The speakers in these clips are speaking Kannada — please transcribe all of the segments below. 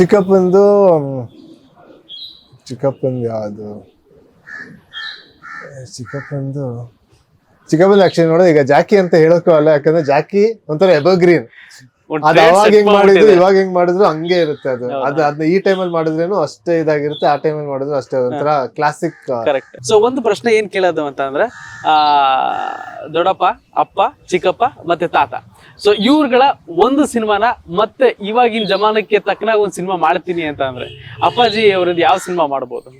ಚಿಕ್ಕಪ್ಪಂದು ಚಿಕ್ಕಪ್ಪಂದು ಯಾವುದು? ಚಿಕ್ಕಪ್ಪಂದು ಚಿಕ್ಕಪ್ಪಂದು ಆಕ್ಚುಲಿ ನೋಡೋದು ಈಗ ಜಾಕಿ ಅಂತ ಹೇಳೋಕ್ಕೂ ಅಲ್ಲ, ಯಾಕಂದ್ರೆ ಜಾಕಿ ಒಂಥರ ಎಬರ್ಗ್ರೀನ್ ಒಂದ್ ಅದು ಅವಾಗ ಹೆಂಗ್ ಮಾಡಿದ್ರು ಇವಾಗ ಹೆಂಗ್ ಮಾಡಿದ್ರು ಹಂಗೆ ಇರುತ್ತೆ ಅದು. ಅದು ಅದನ್ನ ಈ ಅಲ್ಲಿ ಮಾಡಿದ್ರೇನು ಅಷ್ಟೇ ಇದಾಗಿರುತ್ತೆ ಆ ಟೈಮಲ್ಲಿ ಮಾಡಿದ್ರು ಅಷ್ಟೇ ಅದೊಂಥರ ಕ್ಲಾಸಿಕ್ ಕರೆಕ್ಟ್ ಸೊ ಒಂದು ಪ್ರಶ್ನೆ ಏನ್ ಕೇಳೋದು ಅಂತ ಅಂದ್ರೆ ಆ ದೊಡ್ಡಪ್ಪ ಅಪ್ಪ ಚಿಕ್ಕಪ್ಪ ಮತ್ತೆ ತಾತ. ಸೊ ಇವ್ರುಗಳ ಒಂದು ಸಿನಿಮಾನ ಮತ್ತೆ ಇವಾಗಿನ ಜಮಾನಕ್ಕೆ ತಕ್ಕನಾಗ ಒಂದ್ ಸಿನಿಮಾ ಮಾಡ್ತೀನಿ ಅಂತ ಅಂದ್ರೆ ಅಪ್ಪಾಜಿ ಅವ್ರದ್ದು ಯಾವ ಸಿನಿಮಾ ಮಾಡ್ಬೋದು?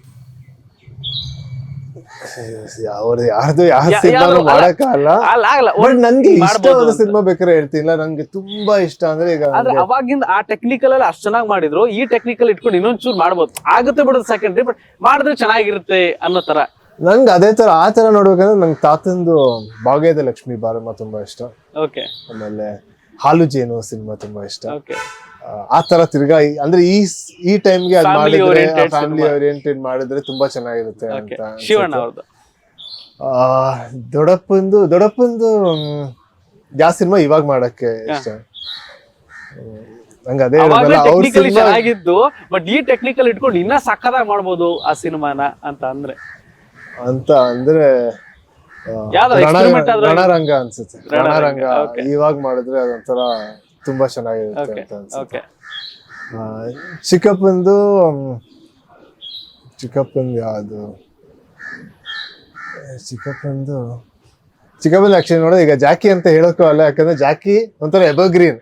ಅವ್ರದ್ದು ಯಾರ್ದು ಯಾವ ಸಿನಿಮಾನು ಮಾಡಕ್ಕಾಗಲ್ಲ ಅಲ್ಲ. ಆಗಲ್ಲ ಬಟ್ ನನ್ಗೆ ಇಷ್ಟವಾದ ಅಂತ. ಸಿನಿಮಾ ಬೇಕಾದ್ರೆ ಹೇಳ್ತಿಲ್ಲ ನಂಗೆ ತುಂಬಾ ಇಷ್ಟ ಅಂದ್ರೆ ಈಗ ಆದ್ರೆ ನಂಗೆ- ಅವಾಗಿಂದ ಆ ಟೆಕ್ನಿಕಲ್ ಅಲ್ಲಿ ಅಷ್ಟ್ ಚೆನ್ನಾಗಿ ಮಾಡಿದ್ರು. ಈ ಟೆಕ್ನಿಕಲ್ ಇಟ್ಕೊಂಡು ಇನ್ನೊಂದ್ ಚೂರು ಮಾಡ್ಬೋದು. ಆಗುತ್ತೆ ಬಿಡೋದು ಸೆಕೆಂಡ್ರಿ ಬಟ್ ಮಾಡಿದ್ರೆ ಚೆನ್ನಾಗಿರುತ್ತೆ ಅನ್ನೋ ತರ. ನಂಗೆ ಅದೇ ತರ ಆ ತರ ನೋಡ್ಬೇಕಂದ್ರೆ ನಂಗೆ ತಾತಂದು ಭಾಗ್ಯದ ಲಕ್ಷ್ಮಿ ಬಾರಮ್ಮ ತುಂಬಾ ಇಷ್ಟ. ಓಕೆ ಆಮೇಲೆ ಹಾಲು ಜೇನು ಸಿನಿಮಾ ತುಂಬಾ ಇಷ್ಟ. ಓಕೆ ಆ, ತರ ತಿರ್ಗಾ ಈ- ಅಂದ್ರೆ ಈ ಸ್- ಈ ಟೈಮ್ಗೆ ಅದ್ Family ಮಾಡಿದ್ರೆ oriented ಫ್ಯಾಮಿಲಿ. ಓರಿಯೆಂಟೆಡ್ ಮಾಡಿದ್ರೆ ತುಂಬಾ ಚೆನ್ನಾಗಿರುತ್ತೆ ಅಂತ ಅನ್ಸುತ್ತೆ. ಶಿವಣ್ಣ ಅವ್ರದ್ದು ಆ, ದೊಡ್ಡಪ್ಪಂದು ದೊಡ್ಡಪ್ಪಂದು ಮ್, ಯಾವ ಸಿನಿಮಾ ಇವಾಗ ಮಾಡಕ್ಕೆ ಇಷ್ಟ. ಹ್ಮ್. ನಂಗೆ ಅದೇ ಅವಾಗಲೇ ಹೇಳೋದಲ್ಲ, ಅವ್ರ ಟೆಕ್ನಿಕಲಿ ಸಿನಿಮಾ ಚೆನ್ನಾಗಿದ್ದು ಬಟ್ ಈ ಟೆಕ್ನಿಕಲ್ ಇಟ್ಕೊಂಡು ಇನ್ನ ಸಕ್ಕದಾಗಿ ಮಾಡ್ಬೋದು ಆ ಸಿನಿಮಾನ ಅಂತ ಅಂದ್ರೆ. ಅಂತ ಅಂದ್ರೆ ಆ, ಯಾವ್ದಾರ ರಣ- experiment ಆದ್ರೆ- ರಣರಂಗ ಅನ್ಸುತ್ತೆ. ರಣರಂಗ, ರಣರಂಗ ಇವಾಗ ಮಾಡಿದ್ರೆ ಅದೊಂಥರ ತುಂಬಾ ಚೆನ್ನಾಗಿರುತ್ತೆ ಅಂತ ಅನ್ಸುತ್ತೆ. ಚಿಕ್ಕಪ್ಪಂದು ಚಿಕ್ಕಪ್ಪಂದು ಯಾವುದು? ಚಿಕ್ಕಪ್ಪಂದು ಚಿಕ್ಕಪ್ಪಂದು ಆಕ್ಚುಲಿ ನೋಡೋದು ಈಗ ಜಾಕಿ ಅಂತ ಹೇಳೋಕ್ಕೂ ಅಲ್ಲ ಯಾಕಂದ್ರೆ ಜಾಕಿ ಒಂಥರ ಎಬರ್ಗ್ರೀನ್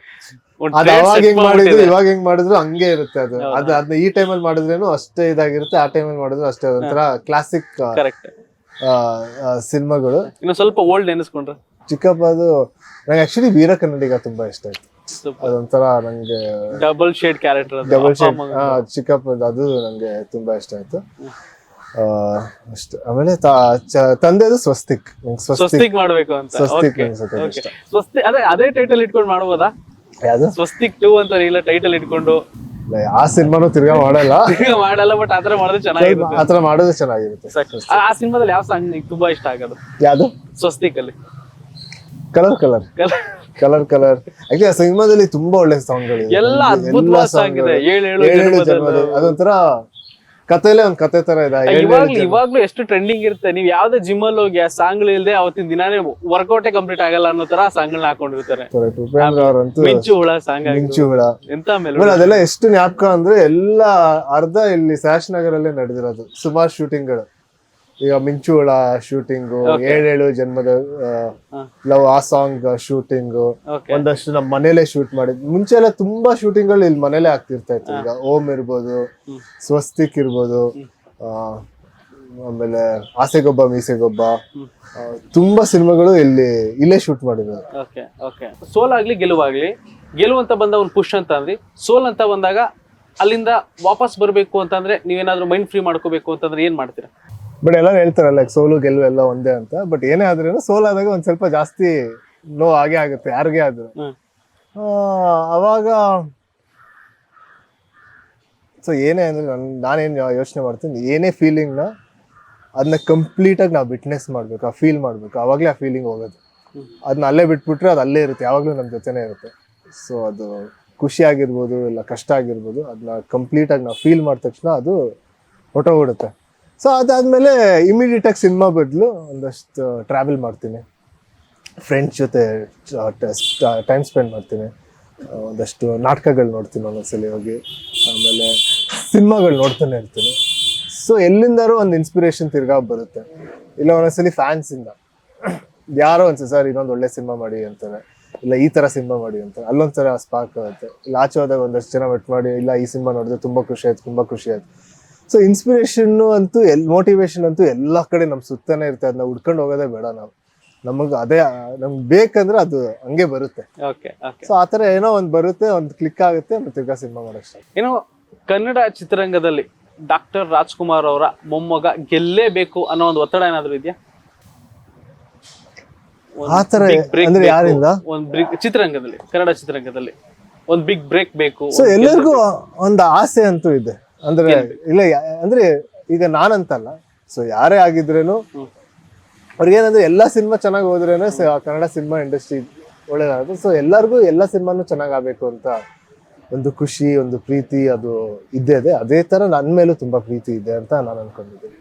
ಅದು ಅವಾಗ ಹೆಂಗ್ ಮಾಡಿದ್ರು ಇವಾಗ ಹೆಂಗ್ ಮಾಡಿದ್ರು ಹಂಗೆ ಇರುತ್ತೆ ಅದು. ಅದು ಅದನ್ನ ಈ ಟೈಮಲ್ಲಿ ಮಾಡಿದ್ರೇನು ಅಷ್ಟೇ ಇದಾಗಿರುತ್ತೆ ಆ ಟೈಮಲ್ಲಿ ಮಾಡಿದ್ರು ಅಷ್ಟೇ ಒಂಥರ ಕ್ಲಾಸಿಕ್ ಸಿನಿಮಾಗಳು. ಇನ್ನು ಸ್ವಲ್ಪ ಓಲ್ಡ್ ನೆನೆಸ್ಕೊಂಡ್ರೆ. ಚಿಕ್ಕಪ್ಪ ಅದು ನಂಗೆ ಆಕ್ಚುಲಿ ವೀರ ಕನ್ನಡಿಗ ತುಂಬಾ ಇಷ್ಟ ಆಯ್ತು. ಅದೊಂಥರ ನಂಗೆ double shade character double shade ಚಿಕ್ಕಪ್ಪ ಅದು ನಂಗೆ ತುಂಬಾ ಇಷ್ಟ ಆಯ್ತು. ಅಷ್ಟೇ. ಆಮೇಲೆ ತಂದೆದು ಸ್ವಸ್ತಿಕ್. ಸ್ವಸ್ತಿಕ್. ಮಾಡ್ಬೇಕು ಅಂತ. ಸ್ವಸ್ತಿಕ್ ಸ್ವಸ್ತಿ ಅದೇ ಅದೇ ಟೈಟಲ್ ಇಟ್ಕೊಂಡು ಮಾಡ್ಬೋದಾ? ಯಾವ್ದು? ಸ್ವಸ್ತಿಕ್ ಟೂ ಅಂತ ಇಲ್ಲ ಟೈಟಲ್ ಇಟ್ಕೊಂಡು. ಆ ಸಿನಿಮಾನು ತಿರ್ಗಾ ಮಾಡಲ್ಲ. ಮಾಡಲ್ಲ ಬಟ್ ಆತರ ಮಾಡಿದ್ರೆ ಚೆನ್ನಾಗಿರುತ್ತೆ. ಆತರ ಮಾಡೋದು ಚೆನ್ನಾಗಿರುತ್ತೆ. ಆ ಸಿನಿಮಾದಲ್ಲಿ ಯಾವ ಸಾಂಗ್ ನಿಂಗೆ ತುಂಬಾ ಇಷ್ಟ ಆಗೋದು? ಯಾವ್ದು? ಸ್ವಸ್ತಿಕ್ ಅಲ್ಲಿ colour colour colour colour actually ಆ ಸಿನಿಮಾದಲ್ಲಿ ತುಂಬಾ ಒಳ್ಳೆ ಎಲ್ಲ ಅದ್ಭುತವಾದ ಸಾಂಗ್ ಇದೆ. ಏಳು ಅದೊಂಥರ ಕಥೆಲೇ ಒಂದ್ ಕತೆ ತರ ಇದೆ. ಇವಾಗ್ಲೂ ಇವಾಗ್ಲೂ ಎಷ್ಟು ಟ್ರೆಂಡಿಂಗ್ ಇರುತ್ತೆ. ನೀವು ಯಾವ್ದೇ ಜಿಮ್ ಅಲ್ಲಿ ಹೋಗಿ ಆ ಸಾಂಗ್ ಇಲ್ದೆ ಅವತ್ತಿನ ದಿನಾನೇ ವರ್ಕೌಟೇ ಕಂಪ್ಲೀಟ್ ಆಗಲ್ಲ ಅನ್ನೋ ತರ ಸಾಂಗ್ಗಳನ್ನ ಹಾಕೊಂಡಿರ್ತಾರೆ. Correct. ಉಪೇಂದ್ರ ಅವರಂತೂ ಮಿಂಚು ಹುಳ ಸಾಂಗ್ ಮಿಂಚು ಹುಳ. ಎಂತ ಮೇಲೆ ಅದೆಲ್ಲ ಎಷ್ಟು ಜ್ಞಾಪಕ ಅಂದ್ರೆ ಎಲ್ಲಾ ಅರ್ಧ ಇಲ್ಲಿ ಸ್ಯಾಶ್ ನಗರಲ್ಲೇ ನಡೆದಿರೋದು. ಸುಮಾರು ಶೂಟಿಂಗ್ಗಳು ಈಗ ಮಿಂಚುಳ ಶೂಟಿಂಗ್ ಏಳೇಳು ಜನ್ಮದ. ಲವ್ ಆ ಸಾಂಗ್ ಶೂಟಿಂಗು ಒಂದಷ್ಟು ನಮ್ಮ ಮನೇಲೆ ಶೂಟ್ ಮಾಡಿದ್ವಿ ಮುಂಚೆ ಎಲ್ಲ ತುಂಬಾ ಶೂಟಿಂಗ್ಗಳು ಇಲ್ಲಿ ಮನೇಲೆ ಆಗ್ತಿರ್ತಾ ಇತ್ತು. ಈಗ ಓಂ ಇರ್ಬೋದು. ಸ್ವಸ್ತಿಕ್ ಇರ್ಬೋದು ಆಮೇಲೆ ಆಸೆಗೊಬ್ಬ ಮೀಸೆಗೊಬ್ಬ ತುಂಬಾ ಸಿನಿಮಾಗಳು ಇಲ್ಲಿ ಇಲ್ಲೇ ಶೂಟ್ ಮಾಡಿದ್ರು ಓಕೆ ಓಕೆ ಸೋಲ್ ಆಗ್ಲಿ ಗೆಲುವಾಗ್ಲಿ ಗೆಲುವಂತ ಬಂದ ಒಂದು ಪುಷ್ ಅಂತ ಅಂದ್ರಿ ಸೋಲ್ ಅಂತ ಬಂದಾಗ ಅಲ್ಲಿಂದ ವಾಪಸ್ ಬರಬೇಕು ಅಂತಂದ್ರೆ ನೀವೇನಾದ್ರೂ ಮೈಂಡ್ ಫ್ರೀ ಮಾಡ್ಕೋಬೇಕು ಅಂತಂದ್ರೆ ಏನ್ ಮಾಡ್ತೀರಾ? ಬಟ್ ಎಲ್ಲ ಲೈಕ್ ಸೋಲು ಗೆಲುವು ಎಲ್ಲ ಒಂದೇ ಅಂತ. ಬಟ್ ಏನೇ ಆದ್ರೂ ಸೋಲಾದಾಗ ಒಂದ್ ಸ್ವಲ್ಪ ಜಾಸ್ತಿ ನೋವು ಆಗೇ ಆಗುತ್ತೆ ಯಾರಿಗೇ ಆದ್ರೂ. ಅವಾಗ ಸೊ ಏನೇ ಅಂದ್ರೆ ನನ್ ನಾನೇನು ಯೋಚನೆ ಮಾಡ್ತೀನಿ ಏನೇ ಫೀಲಿಂಗ್ನ ಅದನ್ನ ಕಂಪ್ಲೀಟಾಗಿ ನಾವು ಬಿಟ್ನೆಸ್ ಮಾಡ್ಬೇಕು ಆ ಫೀಲ್ ಮಾಡ್ಬೇಕು. ಆವಾಗಲೇ ಆ ಫೀಲಿಂಗ್ ಹೋಗೋದು. ಅದನ್ನ ಅಲ್ಲೇ ಬಿಟ್ಬಿಟ್ರೆ ಅದು ಅಲ್ಲೇ ಇರುತ್ತೆ ಯಾವಾಗಲೂ ನಮ್ಮ ಜೊತೆನೇ ಇರುತ್ತೆ. ಸೊ ಅದು ಖುಷಿ ಆಗಿರ್ಬೋದು ಇಲ್ಲ ಕಷ್ಟ ಆಗಿರ್ಬೋದು ಅದನ್ನ ಕಂಪ್ಲೀಟಾಗಿ ನಾವು ಫೀಲ್ ಮಾಡಿದ ತಕ್ಷಣ ಅದು ಹೊಟ್ಟೋಗ್ಬಿಡುತ್ತೆ ಸೊ ಅದಾದಮೇಲೆ ಇಮಿಡಿಯೇಟಾಗಿ ಸಿನಿಮಾ ಬದಲು ಒಂದಷ್ಟು ಟ್ರಾವೆಲ್ ಮಾಡ್ತೀನಿ. ಫ್ರೆಂಡ್ಸ್ ಜೊತೆ ಟೈಮ್ ಸ್ಪೆಂಡ್ ಮಾಡ್ತೀನಿ. ಒಂದಷ್ಟು ನಾಟಕಗಳು ನೋಡ್ತೀನಿ ಒಂದೊಂದ್ಸಲಿ ಹೋಗಿ. ಆಮೇಲೆ ಸಿನಿಮಾಗಳು ನೋಡ್ತಾನೆ ಇರ್ತೀನಿ. ಸೊ ಎಲ್ಲಿಂದಾರು ಒಂದು ಇನ್ಸ್ಪಿರೇಷನ್ ತಿರ್ಗಾ ಬರುತ್ತೆ. ಇಲ್ಲ ಒಂದೊಂದ್ಸಲಿ ಫ್ಯಾನ್ಸಿಂದ ಯಾರೋ ಒಂದ್ಸಲ, ಸರ್, ಇನ್ನೊಂದು ಒಳ್ಳೆ ಸಿನಿಮಾ ಮಾಡಿ ಅಂತಾರೆ. ಇಲ್ಲ, ಈ ತರ ಸಿನಿಮಾ ಮಾಡಿ ಅಂತಾರೆ. ಅಲ್ಲೊಂದ್ಸಲ ಸ್ಪಾರ್ಕ್ ಆಗುತ್ತೆ. ಇಲ್ಲ, ಆಚೆ ಹೋದಾಗ ಒಂದಷ್ಟು ಜನ ಮೆಟ್ ಮಾಡಿ, ಇಲ್ಲ, ಈ ಸಿನಿಮಾ ನೋಡಿದ್ರೆ ತುಂಬಾ ಖುಷಿ ಆಯ್ತು, ತುಂಬಾ ಖುಷಿ ಆಯ್ತು. ಸೊ ಇನ್ಸ್ಪಿರೇಷನ್ ಅಂತೂ ಎಲ್ ಮೋಟಿವೇಶನ್ ಅಂತೂ ಎಲ್ಲ ಕಡೆ ನಮ್ಮ ಸುತ್ತಾನೆ ಇರುತ್ತೆ. ಅದನ್ನ ಹುಡ್ಕೊಂಡು ಹೋಗೋದೇ ಬೇಡ ನಾವು. ನಮಗೆ ಅದೇ ನಮ್ಗೆ ಬೇಕಂದ್ರೆ ಅದು ಹಂಗೆ ಬರುತ್ತೆ. ಓಕೆ ಓಕೆ ಸೊ ಆ ಥರ ಏನೋ ಒಂದು ಬರುತ್ತೆ ಒಂದು ಕ್ಲಿಕ್ ಆಗುತ್ತೆ ಮತ್ತೆ ತಿರ್ಗಾ ಸಿನಿಮಾ ಮಾಡೋಷ್ಟು. ಏನೋ ಕನ್ನಡ ಚಿತ್ರರಂಗದಲ್ಲಿ ಡಾಕ್ಟರ್ ರಾಜ್ಕುಮಾರ್ ಅವರ ಮೊಮ್ಮಗ ಗೆಲ್ಲೇಬೇಕು ಅನ್ನೋ ಒಂದು ಒತ್ತಡ ಏನಾದರೂ ಇದೆಯಾ? ಒಂದ್ ಆ ಥರ big break ಅಂದ್ರೆ ಬೇಕು, ಯಾರಿಂದ? ಒಂದ್ ಬ್ರೇಕ್ ಚಿತ್ರರಂಗದಲ್ಲಿ ಕನ್ನಡ ಚಿತ್ರರಂಗದಲ್ಲಿ. ಒಂದು ಬಿಗ್ ಬ್ರೇಕ್ ಬೇಕು ಸೊ ಒಂದ್ ಎಲ್ಲರಿಗೂ ಒಂದು ಆಸೆ ಅಂತೂ ಇದೆ. ಅಂದ್ರೆ ಇಲ್ಲ ಅಂದ್ರೆ ಈಗ ನಾನಂತಲ್ಲ ಸೊ ಯಾರೇ ಆಗಿದ್ರೇನು. ಅವ್ರಿಗೇನಂದ್ರೆ ಎಲ್ಲಾ ಸಿನಿಮಾ ಚೆನ್ನಾಗಿ ಹೋದ್ರೇನೆ ಕನ್ನಡ ಸಿನಿಮಾ ಇಂಡಸ್ಟ್ರಿ ಒಳ್ಳೇದಾಗುತ್ತೆ. ಸೊ ಎಲ್ಲರಿಗೂ ಎಲ್ಲ ಸಿನಿಮಾನು ಚೆನ್ನಾಗ್ ಆಗ್ಬೇಕು ಅಂತ ಒಂದು ಖುಷಿ ಒಂದು ಪ್ರೀತಿ ಅದು ಇದ್ದೇ ಇದೆ. ಅದೇ ತರ ನನ್ನ ಮೇಲೂ ತುಂಬಾ ಪ್ರೀತಿ ಇದೆ ಅಂತ ನಾನು ಅನ್ಕೊಂಡಿದ್ದೀನಿ.